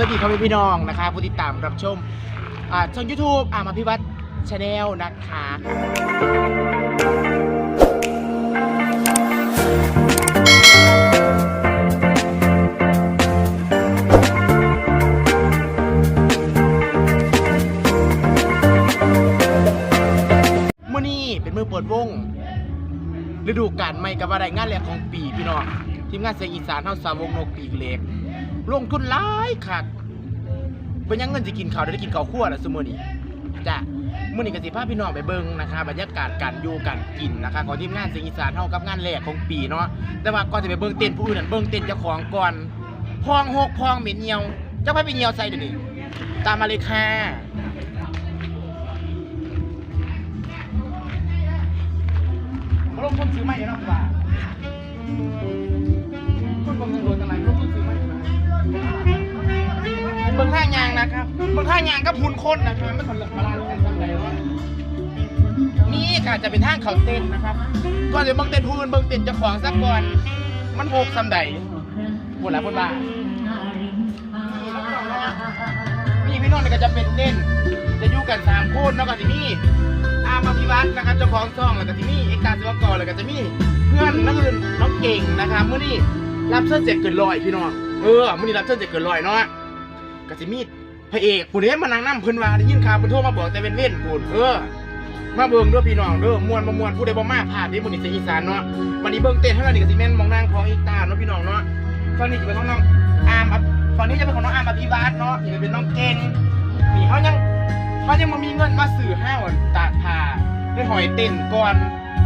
สวัสดีครับพี่น้องนะคะผู้ติดตามรับชมช่องยูทูบอามาพิวัตรชาแนลนะคะมื่อนี้เป็นมือเปิดวงฤดูกาลใหม่กับอะไรงานแรกของปีพี่น้อง ทีมงานเสียงอีสานเท่าสาวกนกปีกเล็กลงทุนหลายคักเป็นยังเงินจะกินข้าวได้กินข้าวคั่วแล้วสมื้อนี้จ้ะมื้อนี้กสิพาพพี่น้องไปเบิ่งนะคะบรรยากาศการอยู่การกินนะคะของทีมงานเสียงอีสานเฮากับงานแรกของปีเนาะแต่ว่าก่อนจะไปเบิ่งเต้นผู้อื่นนั่นเบิ่งเต้นเจ้าของก่อนพองหกพองเหม็นเหี่ยวเจ้าไปไปเหี่ยวใส่เดี๋ยวนี้ตามมาเลยค่ะลงทุนซื้อใหม่เนาะว่า บเมืองท่ายางกับหุ่นคนนะครับไม่คนละมาลาลูกกันทำไรวะนี่ค่ะจะเป็นทางเขาเต้นนะครับก่อนจะเบิ่งเต้นผู้อื่นเบิ่งเต้นเจ้าของสักก่อน มันโหกสำใดบนละบนว่านี่พี่น้องนี่ก็จะเป็นเต้น จะอยู่กันสามคนแล้วก็จะมีอามาพิวัตรนะครับเจ้าของซ่องแล้วก็จะมีเอกตาศิวกรแล้วก็จะมีเพื่อนนักเรียนน้องเก่งนะครับเมื่อนี้รับเส้นเจ็ดเกินลอยพี่น้องเออมื่อนี้รับเส้นเจ็ดเกินลอยเนาะกสิมี พระเอกผู้นี้มานั่งนั่เพิ่นว่าได้ยินข่าวเพิ่นโทรมาบอกแต่เป็นเว้นพูนเออมาเบิ่งด้วยพี่น้องเด้อมวนบ่มวนผู้ใดบ่มาพลาดเด้มื้อนี้สียงอีสานเนาะวันนี้เบิ่งเต้นให้เรานี่ก็สิแม่นมองนางของอีกตาเนาะพี่น้องเนาะฝั่งนี้จะเป็นของน้องอามครับฝั่งนี้จะเป็นของน้องอามอภิวัตเนาะนี่จะเป็นน้องเก่งนี่เขายังเขายังบ่มีเงินมาซื้อห้าวตากผ้าได้หอยเต้นก่อน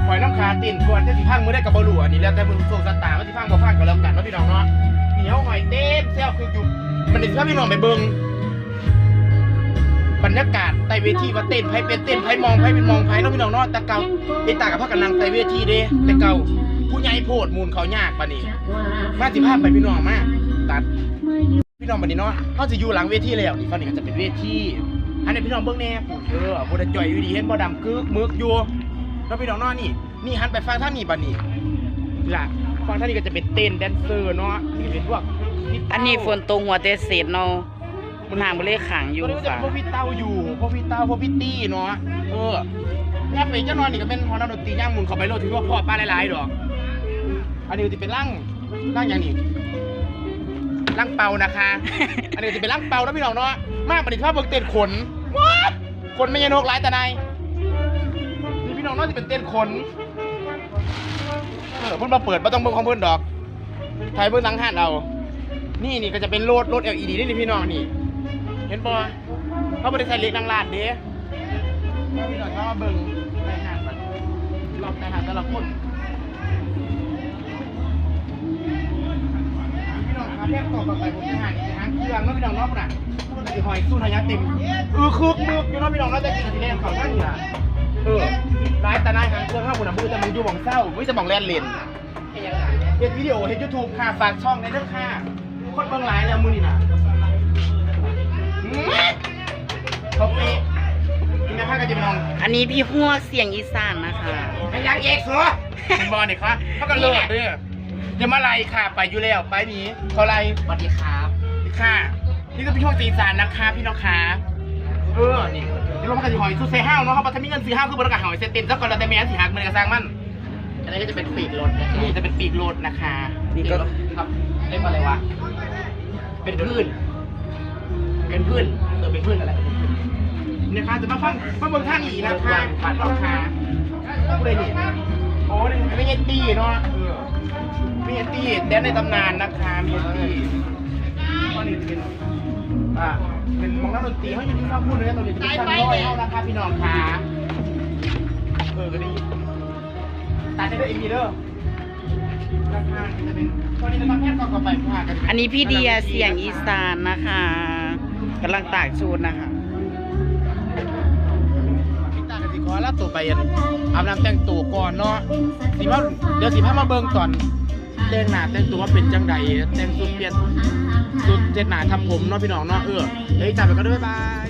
หอยน้ำคาเต้นก่อนจะสิพังมื้อได้ก็บ่รู้อันนี้แล้วแต่มึงโชคชะตาว่าสิพังบ่พังก็แล้วกันเนาะพี่น้องเนาะเหนี่เฮาหอยเต้นแซวคืออยู่มันนี่ถ้าพี่น้องไปเบิ่ง บรรยากาศใต้เวทีว่าเต้นไผเป็นเต้นไผมองไผเป็นมองไผเนาะพี่น้องเนาะแต่เก่าไอ้ตากับพักกันนั่งใต้เวทีเด้แต่เก่าผู้ใหญ่โพดมูลเขายากปานนี้มาสิภาพไปพี่น้องมาตัดพี่น้องบัดนี้เนาะเขาจะอยู่หลังเวทีแล้วนี่ฝั่งนี้ก็จะเป็นเวทีอันนี้พี่น้องเบิ่งแน่ปู่เออบ่ได้จ่อยอยู่ดีเห็นบ่ดำกึกมึกอยู่แล้วพี่น้องเนาะนี่นี่หันไปฟังท่างนี้บัดนี้ล่ะฟังท่างนี้ก็จะเป็นเต้นแดนเซอร์เนาะนี่เป็นพวกอันนี้ฝนตกหัวแต่เศษเนาะ มันห่างบ่เลยขังอยู่ตัวนี้ก็จะค่ะ เป็นพวกพี่เต้าอยู่ พวกพี่เต้าพวกพี่ตี้เนาะ เออแง่ไปเจ้านอนนี่ก็เป็นฮอนดนตรีย่างหมุนเข้าไปโลดถือว่าพ่อป้าหลายๆดอก อันนี้จะเป็นร่างร่างอย่างนี้ร่างเปานะคะ อันนี้จะเป็นร่างเปานะพี่น้องเนาะ มากประดิษฐ์ภาพเบิกเต้นขนว้าขนไม่ยนกหลายแต่นายนี่พี่น้องเนาะจะเป็นเต้นขน เออเพิ่นมาเปิดมาต้องเบิ่งของเพิ่นดอกถ่ายเบิ่งหลังห้านเอา นี่นี่ก็จะเป็นโหลดโหลด LED นี่นี่พี่น้องนี่เห็นบ่เขาบริษัทเล็กนางลาดเด้พี่น้องเขามาเบิ่งในห้างแบัดรอบในห้างแต่ละคนพี่น้องครับแยกต่อต่อไปผมจะหาอีกหางเครื่องเนาะพี่น้องเนาะพุ่นน่ะพูดสิหอยสู้ทายาเต็มเออคึกมึกอยู่เนาะพี่น้องเนาะจะกินทีแรกเขาท่านนี่ล่ะเออร้ายแต่นายหางเครื่องข้างบนน่ะมือแต่มันอยู่หม่องเศร้าไม่จะหม่องแลนเลนเฮ็ดวิดีโอเฮ็ด YouTube ค่ะฝากช่องในเด้องค่ะคนเบิ่งหลายแล้วมือนี้น่ะ เขาเป๊ะกินได้ผ้ากันจิบนองอันนี้พี่หัวเสียงอีสานนะคะ ไม่ยังเอกสัวเป็นบอลเนี่ยครับเขากันเลิศเด้ออย่ามาไล่ค่ะ ไปอยู่แล้วไปหนี้เขาไล่สวัสดีครับค่ะ นี่ก็เป็นช่วงสีสานนะคะ พี่น้องคะเออ นี่เดี๋ยวเรามากันสิหอยสู้เซห้าวเนาะเขาบอกถ้ามีเงินซื้อห้าวคือบริการหอยเซตเต็มซะก่อนเราแต่แม่นสิหักมันกระซังมันอันนี้ก็จะเป็นปีกรถนะครันี่จะเป็นปีกโลดนะคะนี่ก็ครับเรียกว่าอะไรวะ เป็นพืช เป็นพืชเออเป็นพืชอะไรนะคะจะมาฟังฟังบนท่านอีนะคะปัดราคาผู้ใดนี่โอ้นี่ไม่เงี้ยตีเนาะเออมีเงี้ยตีแดนในตำนานนะคะมีเงี้ยตีตอนนี้จะเป็นอ่าเป็นมองนักดนตรีเขาอยู่ที่ข้าพูดเลยนะตอนนี้จะเป็นชั้นร้อยเอานะคะพี่น้องค่ะเออก็ดีตัดได้ด้วยเอ็มวีเด้อราคาจะเป็นตอนนี้จะทำแค่ก่อไปค่ะอันนี้พี่เดียเสียงอีสานนะคะ กำลังตากชุดนะคะพี่ตากสิขอรับตัวไปอันอาบน้ำแต่งตัวก่อนเนาะสิมาเดี๋ยวสิพามาเบิ่งก่อนแต่งหน้าแต่งตัวว่าเป็นจังใดแต่งสุดเปลี่ยนสุดเจ็ดหน้าทำผมเนาะพี่น้องเนาะเออเฮ้ยจับไปก็ด้วยบาย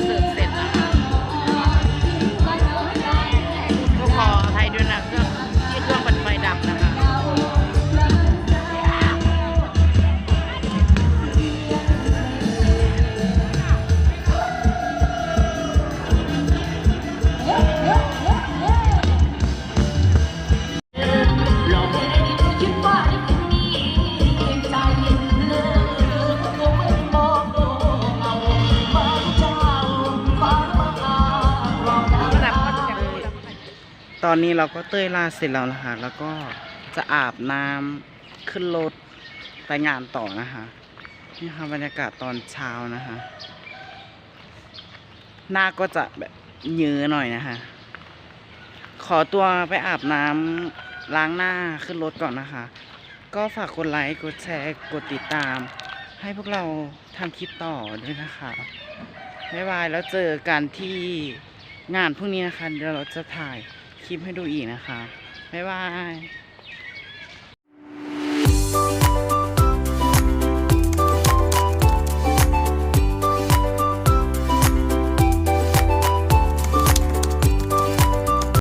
ที่ อนนี้เราก็เต้ยลาเสร็จแล้วนะคะ แล้วก็จะอาบน้ำขึ้นรถไปงานต่อนะคะ นี่ค่ะบรรยากาศตอนเช้านะคะ หน้าก็จะแบบเยื้อหน่อยนะคะ ขอตัวไปอาบน้ำล้างหน้าขึ้นรถก่อนนะคะ ก็ฝากกดไลค์กดแชร์กดติดตาม ให้พวกเราทำคลิปต่อด้วยนะคะบ๊ายบายแล้วเจอกันที่งานพรุ่งนี้นะคะ เดี๋ยวเราจะถ่าย คลิปให้ดูอีกนะคะ บ๊ายบาย